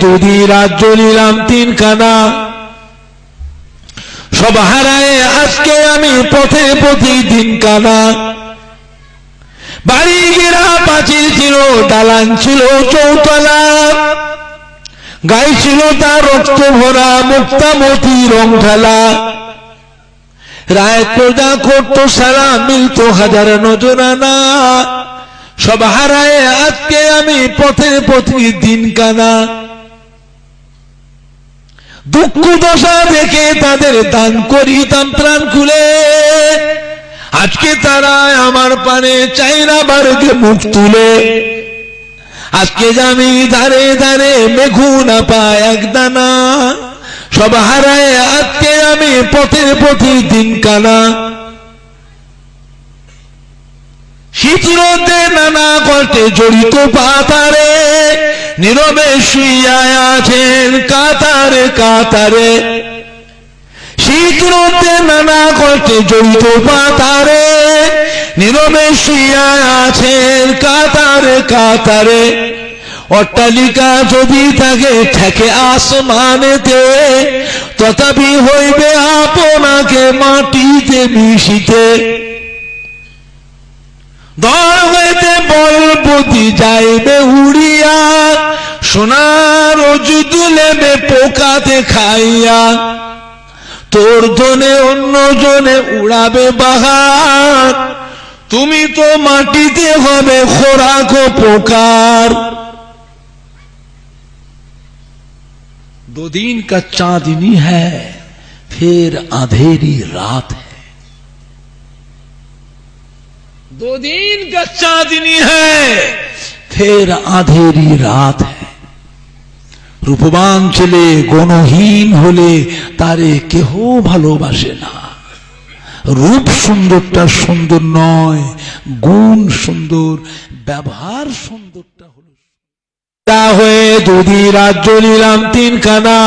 দুদি রাজ্য নিলাম তিন কানা সব হারায় আজকে আমি পথে প্রতিদিন কানা বাড়ি গেরা পাঁচিল ছিল, দালান ছিল, চৌতলা। গাই ছিল তার রক্ত ভরা মুক্তামতি রং ঢালা। রায় প্রজা করতো সারা, মিলতো হাজার নজরানা। সব হারায় আজকে আমি পথে প্রতিদিন কানা দুঃখ দশা দেখে তাদের দান করিতাম প্রাণ খুলে। আজকে তারা আমার পানে মুখ তুলে। আজকে ধারে ধারে মেঘু না পায় এক দানা, সব হারায় আজকে আমি পথে প্রতিদিন কানা। শীতরতে নানা কষ্টে জড়িত পাতারে নীরবে শুইয়া আছেন কাতারে কাতারে। শীতরতে নানা কষ্টে জড়িত পাতারে। নীরবে শুইয়া আছেন কাতারে কাতারে। অট্টালিকা যদি থাকে ঠেকে আসমানেতে। তথাপি হইবে আপনাকে মাটিতে মিশিতে। দর হইতে বলপতি যাইবে উড়িয়া। সোনার অজুদু লেবে পোকাতে খাইয়া তোর জনে অন্য জনে উড়াবে বাহার তুমি তো মাটিতে হবে খোরাক ও পোকার दो दिन का चांदनी है फिर अंधेरी रात है दो दिन का चांदनी है फिर अंधेरी रात है রূপবান ছেলে, গণহীন হলে তারে কেহ ভালোবাসে না। রূপ সুন্দরটা সুন্দর নয়, গুণ সুন্দর, ব্যবহার সুন্দরটা হলো হয়ে দুদি রাজ্য নিলাম তিন কানা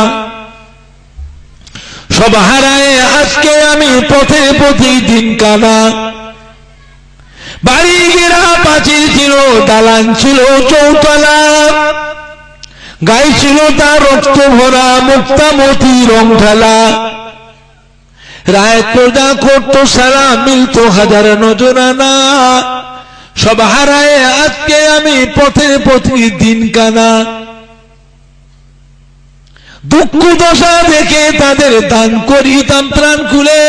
সব হারায় আজকে আমি পথে প্রতিদিন কানা বাড়ি গেরা পাঁচিল ছিল, দালান ছিল চৌতলা। গাই ছিল তার রক্ত ভরা মুক্তামতি রং ঢালা। রায় প্রজা করতো সারা, মিলতো হাজার নজরানা। সব হারায় আজকে আমি পথে পথে দিন কানা দুঃখ দশা দেখে তাদের দান করিতাম প্রাণ খুলে।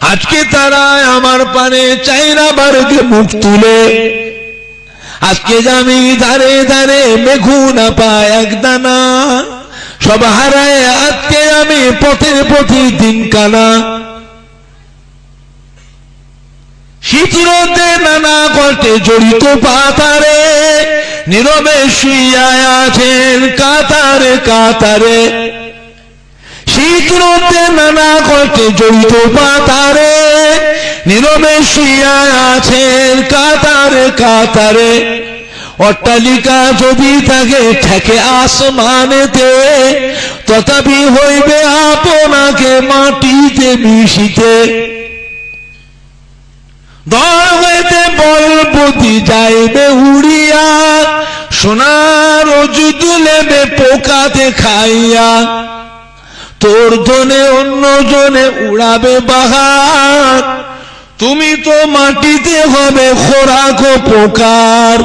আজকে তারা আমার পানে চাইনা বারকে মুখ তুলে। আজকে আমি ধারে ধারে মেঘু না পায় এক দানা, সব হারায় আজকে আমি পথে প্রতিদিন কানা। শীতরতে নানা কষ্টে জড়িত পাতারে, নীরবে শুইয়া আছেন কাতারে কাতারে। শীতরতে নানা কষ্টে জড়িত পাতারে নীরবে শুইয়া আছেন কাতারে কাতারে। অট্টালিকা যদি থাকে ঠেকে আসমানেতে। তথাপি হইবে আপনাকে মাটিতে মিশিতে। দর হইতে বলপতি যাইবে উড়িয়া, সোনার অজুদু লেবে পোকাতে খাইয়া। তোর জনে অন্য জনে উড়াবে বাহার। তুমি তো মাটিতে হবে খোরাক ও পোকার